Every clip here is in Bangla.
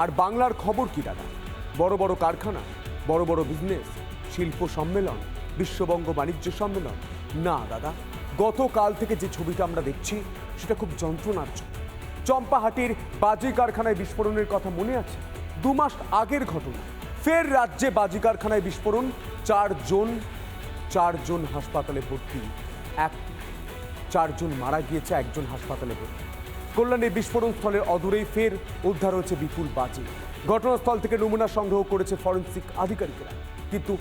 আর বাংলার খবর কি, দাদা? বড় বড় কারখানা, বড় বড় বিজনেস শিল্প সম্মেলন, বিশ্ববঙ্গ বাণিজ্য সম্মেলন। না, দাদা, গতকাল থেকে যে ছবিটা আমরা দেখছি, সেটা খুব যন্ত্রণার্য চম্পাহাটির বাজি কারখানায় বিস্ফোরণের কথা মনে আছে? দু মাস আগের ঘটনা। ফের রাজ্যে বাজি কারখানায় বিস্ফোরণ। চারজন চারজন হাসপাতালে ভর্তি। এক, চারজন মারা গিয়েছে, একজন হাসপাতালে ভর্তি। কল্যাণের বিস্ফোরণ স্থলের অদূরেই ফের উদ্ধার হয়েছে বিপুল বাজি। ঘটনাস্থল থেকে নমুনা সংগ্রহ করেছে ফরেন্সিক আধিকারিকরা। কিন্তু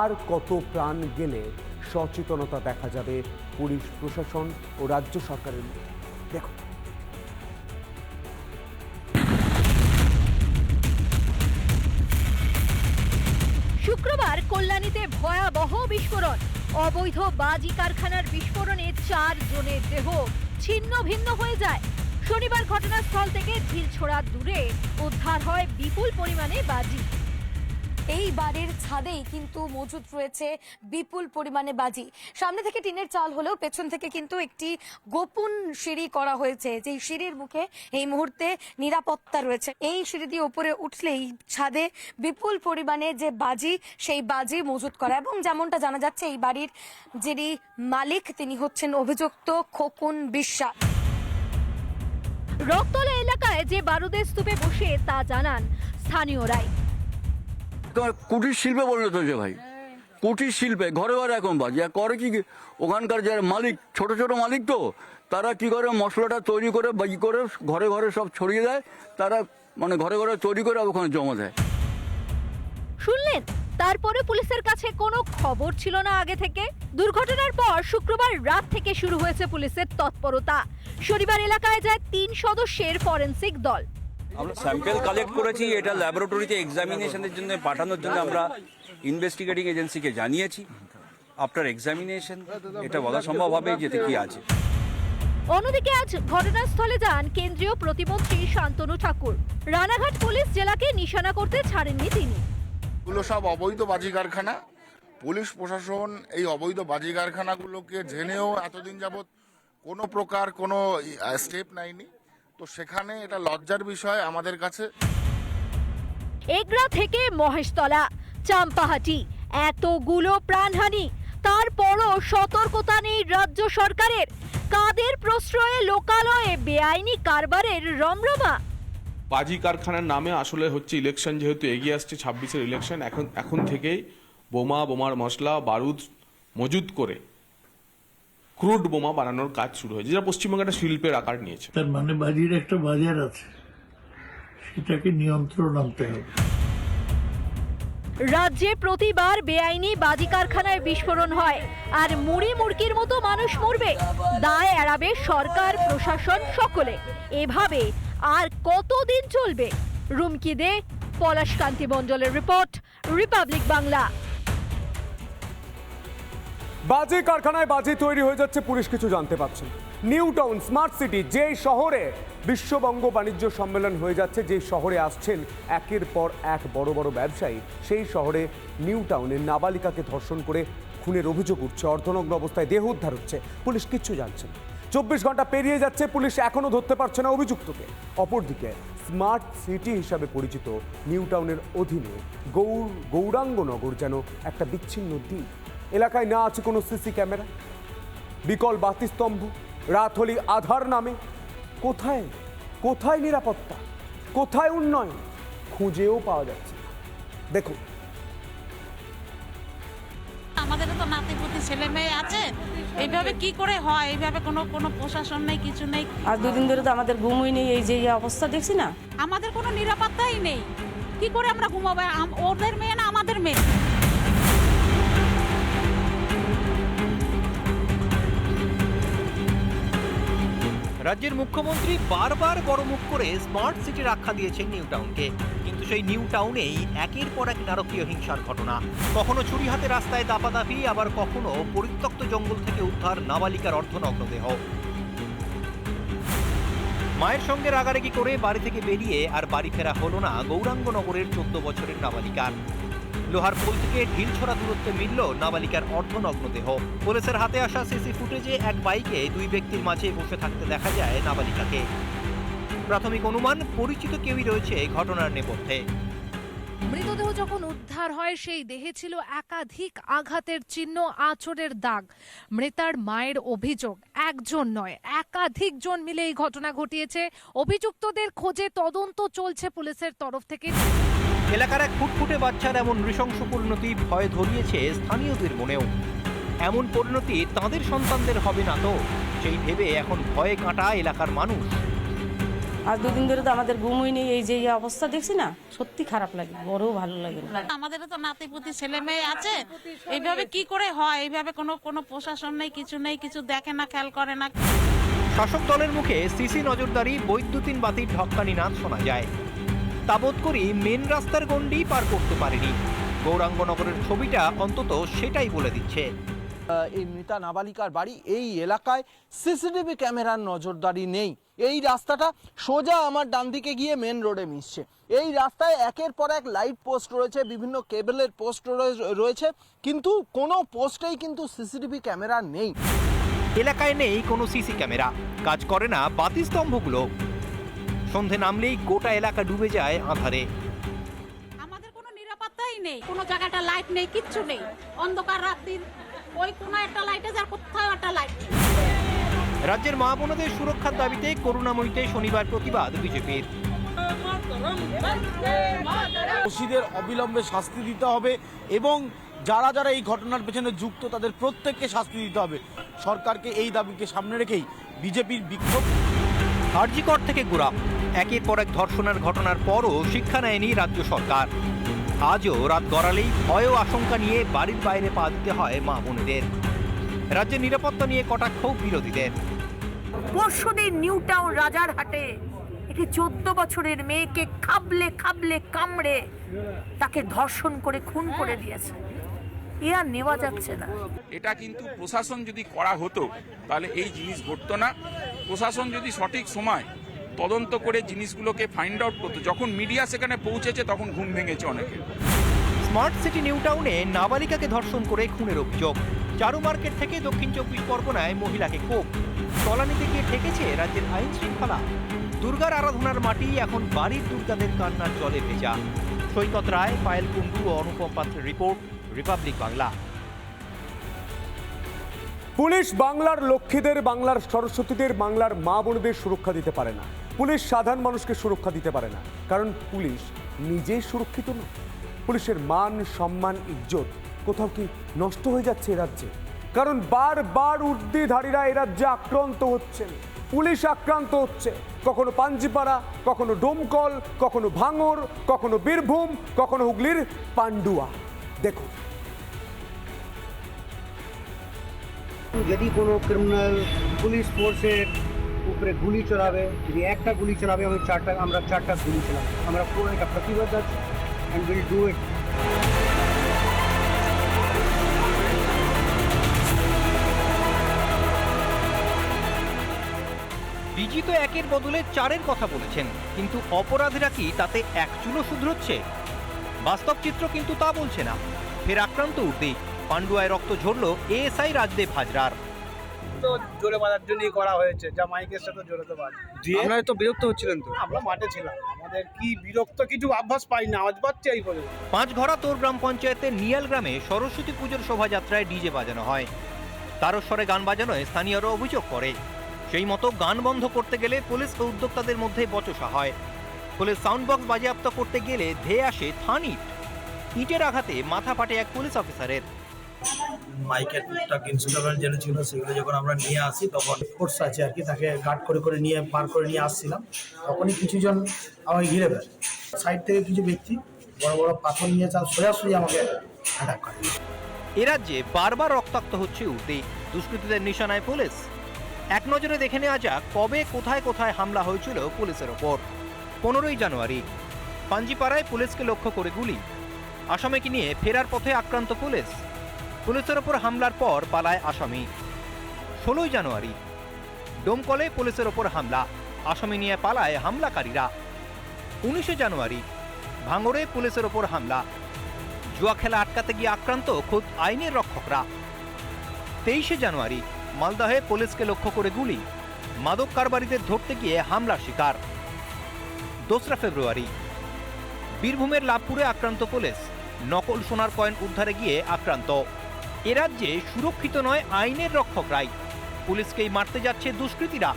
আর কত প্রাণ গেলে সচেতনতা দেখা যাবে পুলিশ, প্রশাসন ও রাজ্য সরকারের মধ্যে? দেখো শুক্রবার কল্যাণীতে ভয়াবহ বিস্ফোরণ। অবৈধ বাজি কারখানার বিস্ফোরণে চার জনের দেহ ছিন্ন ভিন্ন হয়ে যায়। শনিবার ঘটনাস্থল থেকে ঢিলছোড়া দূরে উদ্ধার হয় বিপুল পরিমাণে বাজি। এই বাড়ির ছাদেই কিন্তু মজুদ রয়েছে বিপুল পরিমাণে বাজি। সামনে থেকে টিনের চাল হলেও পেছন থেকে কিন্তু একটি গোপন সিঁড়ি করা হয়েছে। যেই সিঁড়ির মুখে এই মুহূর্তে নিরাপত্তা রয়েছে। এই সিঁড়ি দিয়ে উপরে উঠলেই ছাদে বিপুল পরিমাণে যে বাজি, সেই বাজি মজুদ করা। এবং যেমনটা জানা যাচ্ছে, এই বাড়ির যিনি মালিক, তিনি হচ্ছেন অভিযুক্ত খোকন বিশ্বাস। রক্তলা এলাকায় যে বারুদের স্তূপে বসে তা জানান স্থানীয়রাই। তোমার কুটির শিল্পে পরিণত হয়েছে ভাই। কুটির শিল্পে ঘরে ঘরে এখন বাজি। করে কি ওখানকার যারা মালিক ছোট ছোট মালিক তো তারা কি করে মশলাটা তৈরি করে বাজি করে ঘরে ঘরে সব ছড়িয়ে দেয় তারা মানে ঘরে ঘরে তৈরি করে ওখানে জমা দেয়। শুনলেন? তারপরে পুলিশের কাছে কোনো খবর ছিল না আগে থেকে। দুর্ঘটনার পর শুক্রবার রাত থেকে শুরু হয়েছে পুলিশের তৎপরতা। শনিবার এলাকায় যায় তিন সদস্যের ফরেনসিক দল। আমরা স্যাম্পেল কালেক্ট করেছি এটা ল্যাবরেটরিতে এক্সামিনেশনের জন্য পাঠানোর জন্য আমরা ইনভেস্টিগেটিং এজেন্সিকে জানিয়েছি। আফটার এক্সামিনেশন এটা বলা সম্ভব হবে যেতে কি আছে। অন্যদিকে আজ ঘটনাস্থলে যান কেন্দ্রীয় প্রতিমন্ত্রী শান্তনু ঠাকুর। রানাঘাট পুলিশ জেলাকে নিশানা করতে ছাড়েননি তিনি। এগুলো সব অবৈধ বাজি কারখানা। পুলিশ, প্রশাসন এই অবৈধ বাজি কারখানাগুলোকে জেনেও এতদিন যাবৎ কোনো প্রকার কোনো স্টেপ নেয়নি। তো সেখানে এটা লজ্জার বিষয় আমাদের কাছে। এগরা থেকে মহেশতলা, চাম্পাহাটি, এতগুলো প্রাণহানি। তারপরও সতর্কতা নেই রাজ্য সরকারের। কাদের প্রশ্রয়ে লোকালয়ে বেআইনি কারবারের রমরমা? বাজি কারখানার নামে আসলে হচ্ছে ইলেকশন যেহেতু এগিয়ে আসছে ছাব্বিশের ইলেকশন এখন এখন থেকেই বোমা বোমার মশলা বারুদ মজুত করে ক্রুড বোমা বানানোর কাজ শুরু হয়েছে যেটা পশ্চিমবঙ্গে একটা শিল্পের আকার নিয়েছে। তার মানে বাজির একটা বাজার আছে সেটাকে নিয়ন্ত্রণ আনতে হবে। রাজ্যে প্রতিবার বেআইনি বাজি কারখানায় বিস্ফোরণ হয় আর মুড়ি মুড়কির মতো মানুষ মরবে। দায় এড়াবে সরকার প্রশাসন সকলে। এভাবে আর কতদিন চলবে? রুমকি দে, পলাশ কান্তি মণ্ডলের রিপোর্ট, রিপাবলিক বাংলা। বাজি কারখানায় বাজি তৈরি হয়ে যাচ্ছে, পুলিশ কিছু জানতে পারছে। নিউ টাউন, স্মার্ট সিটি, যে শহরে বিশ্ববঙ্গ বাণিজ্য সম্মেলন হয়ে যাচ্ছে, যে শহরে আসছেন একের পর এক বড় বড় ব্যবসায়ী, সেই শহরে নিউ টাউনে নাবালিকাকে ধর্ষণ করে খুনের অভিযোগ উঠছে, অর্ধনগ্ন অবস্থায় দেহ উদ্ধার হচ্ছে। পুলিশ কিচ্ছু জানছে না। চব্বিশ ঘণ্টা পেরিয়ে যাচ্ছে, পুলিশ এখনও ধরতে পারছে না অভিযুক্তকে। অপরদিকে, স্মার্ট সিটি হিসাবে পরিচিত নিউ টাউনের অধীনে গৌর, গৌরাঙ্গনগর যেন একটা বিচ্ছিন্ন দ্বীপ। এলাকায় না আছে কোনো সিসি ক্যামেরা। বিকল বাতিস্তম্ভ রাত হলি আধার নামে। কোথায় কোথায় নিরাপত্তা? কোথায় উন্নয়ন? খুঁজেও পাওয়া যাচ্ছে দেখুন আমাদেরও তো নাতিপুতি ছেলে মেয়ে আছে। এইভাবে কি করে হয়? এইভাবে কোনো কোনো প্রশাসন নেই কিছু নেই। আর দুদিন ধরে তো আমাদের ঘুমই নেই এই যে অবস্থা দেখছি না? আমাদের কোনো নিরাপত্তাই নেই। কি করে আমরা ঘুমাবো? ওদের মেয়ে না আমাদের মেয়ে? রাজ্যের মুখ্যমন্ত্রী বারবার বড় মুখ করে স্মার্ট সিটির আখ্যা দিয়েছেন নিউ টাউনকে। কিন্তু সেই নিউ টাউনেই একের পর এক নারকীয় হিংসার ঘটনা। কখনো ছুরি হাতে রাস্তায় দাপাদাপি, আবার কখনো পরিত্যক্ত জঙ্গল থেকে উদ্ধার নাবালিকার অর্ধনগ্ন দেহ মায়ের সঙ্গে রাগারাগি করে বাড়ি থেকে বেরিয়ে আর বাড়ি ফেরা হলো না গৌরাঙ্গনগরের চোদ্দ বছরের নাবালিকার। লোহার পোল থেকে ঢিল ছড়া দূরত্বে মিলল নাবালিকার অর্ধনগ্ন দেহ। পুলিশের হাতে আসা সিসি ফুটেজে এক বাইকে দুই ব্যক্তির মাঝে বসে থাকতে দেখা যায় নাবালিকাকে। প্রাথমিক অনুমান, পরিচিত কেউই রয়েছে এই ঘটনার নেপথ্যে। মৃতদেহ যখন উদ্ধার হয়, সেই দেহে ছিল একাধিক আঘাতের চিহ্ন, আঁচড়ের দাগ। মৃতার মায়ের অভিযোগ, একজন নয়, একাধিক জন মিলে এই ঘটনা ঘটিয়েছে। অভিযুক্তদের খোঁজে তদন্ত চলছে পুলিশের তরফ থেকে। এলাকার এক ফুটফুটে বাচ্চার এমন নৃশংস পরিণতি ভয় ধরিয়েছে স্থানীয়দের মনেও। এমন পরিণতি তাদের সন্তানদের হবে না তো? সেই ভেবে এখন ভয়ে কাঁটা এলাকার মানুষ। আর দুদিন ধরে তো আমাদের ঘুমই নেই এই যে এই অবস্থা দেখছি না সত্যি খারাপ লাগে বড়ও ভালো লাগে না। আমাদেরও তো নাতিপুতি ছেলে মেয়ে আছে এইভাবে কি করে হয়? এইভাবে কোনো কোনো প্রশাসন নেই কিছু নেই কিছু দেখে না খেয়াল করে না। শাসক দলের মুখে সিসি নজরদারি বৈদ্যুতিন বাতির ঢক্কানি নাচ শোনা যায়। তাবৎ করি মেন রাস্তার গণ্ডি পার করতে পারেনি। গৌরাঙ্গনগরের ছবিটা অন্তত সেটাই বলে দিচ্ছে। এই মৃতা নাবালিকার বাড়ি এই এলাকায় সিসিটিভি ক্যামেরার নজরদারি নেই। এই রাস্তাটা সোজা আমার ডান দিকে গিয়ে মেন রোডে মিশছে। এই রাস্তায় একের পর এক লাইট পোস্ট রয়েছে বিভিন্ন কেবলের পোস্ট রয়েছে কিন্তু কোনো পোস্টেই কিন্তু সিসিটিভি ক্যামেরা নেই। এলাকায় নেই কোনো সিসি ক্যামেরা। কাজ করে না বাতি স্তম্ভগুলো। সন্ধে নামলেই গোটা এলাকা ডুবে যায় আধারে। আমাদের কোনো নিরাপত্তাই নেই কোনো জায়গাটা লাইট নেই কিচ্ছু নেই। অন্ধকার রাত্রির ওই কোনো একটা লাইটে যার কোথাও একটা লাইট রাজ্যের মা বোনদের সুরক্ষার দাবিতে করুণাময়ীতে শনিবার প্রতিবাদ বিজেপির। দোষীদের অবিলম্বে শাস্তি দিতে হবে এবং যারা যারা এই ঘটনার পেছনে যুক্ত তাদের প্রত্যেককে শাস্তি দিতে হবে। সরকারকে এই দাবিকে সামনে রেখেই বিজেপির বিক্ষোভ। আরজিকর থেকে গুড়া একের পর এক ধর্ষণের ঘটনার পরও শিক্ষা নেয়নি রাজ্য সরকার। আজও রাত গড়ালেই ভয় ও আশঙ্কা নিয়ে বাড়ির বাইরে পা দিতে হয় মা বোনেদের। রাজ্যের নিরাপত্তা নিয়ে কটাক্ষ বিরোধীদের। পরশুদিন নিউ টাউন রাজারহাটে একটি চোদ্দ বছরের মেয়েকে খাবলে খাবলে কামড়ে তাকে ধর্ষণ করে খুন করে দিয়েছে। এ আর নেওয়া যাচ্ছে না। এটা কিন্তু প্রশাসন যদি করা হতো তাহলে এই জিনিস ঘটতো না। প্রশাসন যদি সঠিক সময় তদন্ত করে জিনিসগুলোকে ফাইন্ড আউট করতো। যখন মিডিয়া সেখানে পৌঁছেছে তখন ঘুম ভেঙেছে অনেকে। স্মার্ট সিটি নিউ টাউনে নাবালিকাকে ধর্ষণ করে খুনের অভিযোগ। চারু মার্কেট থেকে দক্ষিণ চব্বিশ পরগনায় মহিলাকে কোপ। তলানিতে গিয়ে ঠেকেছে রাজ্যের আইন শৃঙ্খলা। দুর্গার আরাধনার মাটি এখন বাড়ির দুর্গাদের কান্নার জলে ভেজা। সৈকত রায় পায়েল কুণ্ডু ও অনুপম পাত্রের রিপোর্ট রিপাবলিক বাংলা। পুলিশ বাংলার লক্ষ্মীদের বাংলার সরস্বতীদের বাংলার মা বোনদের সুরক্ষা দিতে পারে না। পুলিশ সাধারণ মানুষকে সুরক্ষা দিতে পারে না। কারণ পুলিশ নিজেই সুরক্ষিত না। পুলিশের মান, সম্মান, ইজ্জত কোথাও কি নষ্ট হয়ে যাচ্ছে এ রাজ্যে? কারণ বারবার উর্দিধারীরা এ রাজ্যে আক্রান্ত হচ্ছেন পুলিশ আক্রান্ত হচ্ছে। কখনো পাঞ্জিপাড়া, কখনো ডোমকল, কখনো ভাঙর, কখনো বীরভূম, কখনো হুগলির পান্ডুয়া। দেখুন যদি কোনো ক্রিমিনাল পুলিশ ফোর্সের উপরে গুলি চালাবে, যদি একটা গুলি চালাবে আমি চারটা আমরা চারটা গুলি চালাবো। আমরা পুরো একটা প্রতিবাদ আছে অ্যান্ড উইল ডু ইট ডিজি তো একের বদলে চারের কথা বলেছেন, কিন্তু অপরাধীরা কি তাতে এক চুলো শুধরোচ্ছে? বাস্তব চিত্র কিন্তু তা বলছে না। ফের আক্রান্ত উর্দি পান্ডুয়ায় রক্ত ঝরল এএসআই রাজদেব হাজরার তো জোরে বাজার জন্যই করা হয়েছে যা মাইকের সাথে জোরে তো বাজ আপনারা তো বিরক্ত হচ্ছিলেন তো? আমরা মাঠে ছিলাম। আমাদের কি বিরক্ত কিছু অভ্যাস পাই না আওয়াজ পাচ্ছে এই পর্যন্ত। পাঁচঘরা তোর গ্রাম পঞ্চায়েতের নিয়াল গ্রামে সরস্বতী পুজোর শোভাযাত্রায় ডিজে বাজানো হয়। তারস্বরে গান বাজানোয় স্থানীয়রা অভিযোগ করে। সেই মতো গান বন্ধ করতে গেলে পুলিশ ও উদ্যোক্তাদের মধ্যে বচসা হয়। পুলিশ সাউন্ড বক্স বাজেয়াপ্ত করতে গেলে ধেয়ে আসে থান ইট ইটের আঘাতে মাথা ফাটে এক পুলিশ অফিসারের মাইকের টুকটাক ইনস্ট্রুমেন্ট যেটা ছিল সেগুলো যখন আমরা নিয়ে আসি, তখন ফোর্স আছে আর কি, তাকে গার্ড করে করে নিয়ে, পার করে নিয়ে আসছিলাম। তখনই কিছুজন আমাকে ঘিরে ফেলে। সাইড থেকে কিছু ব্যক্তি বড় বড় পাথর নিয়ে চাল সোজাসুজি আমাকে অ্যাটাক করে। এ রাজ্যে বারবার রক্তাক্ত হচ্ছে উর্দি। দুষ্কৃতীদের নিশানায় পুলিশ। এক নজরে দেখে নেওয়া যাক কবে, কোথায় কোথায় হামলা হয়েছিল পুলিশের ওপর। পনেরোই জানুয়ারি, পাঞ্জিপাড়ায় পুলিশকে লক্ষ্য করে গুলি। আসামিকে নিয়ে ফেরার পথে আক্রান্ত পুলিশ। পুলিশের ওপর হামলার পর পালায় আসামি। ষোলোই জানুয়ারি, ডোমকলে পুলিশের ওপর হামলা। আসামি নিয়ে পালায় হামলাকারীরা। উনিশে জানুয়ারি, ভাঙড়ে পুলিশের ওপর হামলা। জুয়া খেলা আটকাতে গিয়ে আক্রান্ত খোদ আইনের রক্ষকরা। তেইশে জানুয়ারি, মালদহে পুলিশকে লক্ষ্য করে গুলি। মাদক কারবারিদের ধরতে গিয়ে হামলার শিকার। দোসরা ফেব্রুয়ারি, বীরভূমের লাভপুরে আক্রান্ত পুলিশ নকল সোনার কয়েন উদ্ধারে গিয়ে আক্রান্ত। এ রাজ্যে সুরক্ষিত নয় আইনের রক্ষকরাই পুলিশকেই মারতে যাচ্ছে দুষ্কৃতীরা।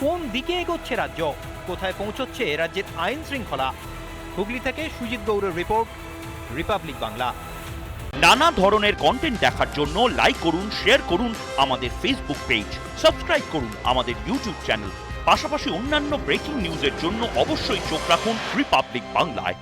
কোন দিকে এগোচ্ছে রাজ্য? কোথায় পৌঁছচ্ছে রাজ্যের আইন শৃঙ্খলা? হুগলি থেকে সুজিত গৌড়ের রিপোর্ট, রিপাবলিক বাংলা। নানা ধরনের কন্টেন্ট দেখার জন্য লাইক করুন শেয়ার করুন আমাদের ফেসবুক পেজ সাবস্ক্রাইব করুন আমাদের ইউটিউব চ্যানেল পাশাপাশি অন্যান্য ব্রেকিং নিউজের জন্য অবশ্যই চোখ রাখুন রিপাবলিক বাংলায়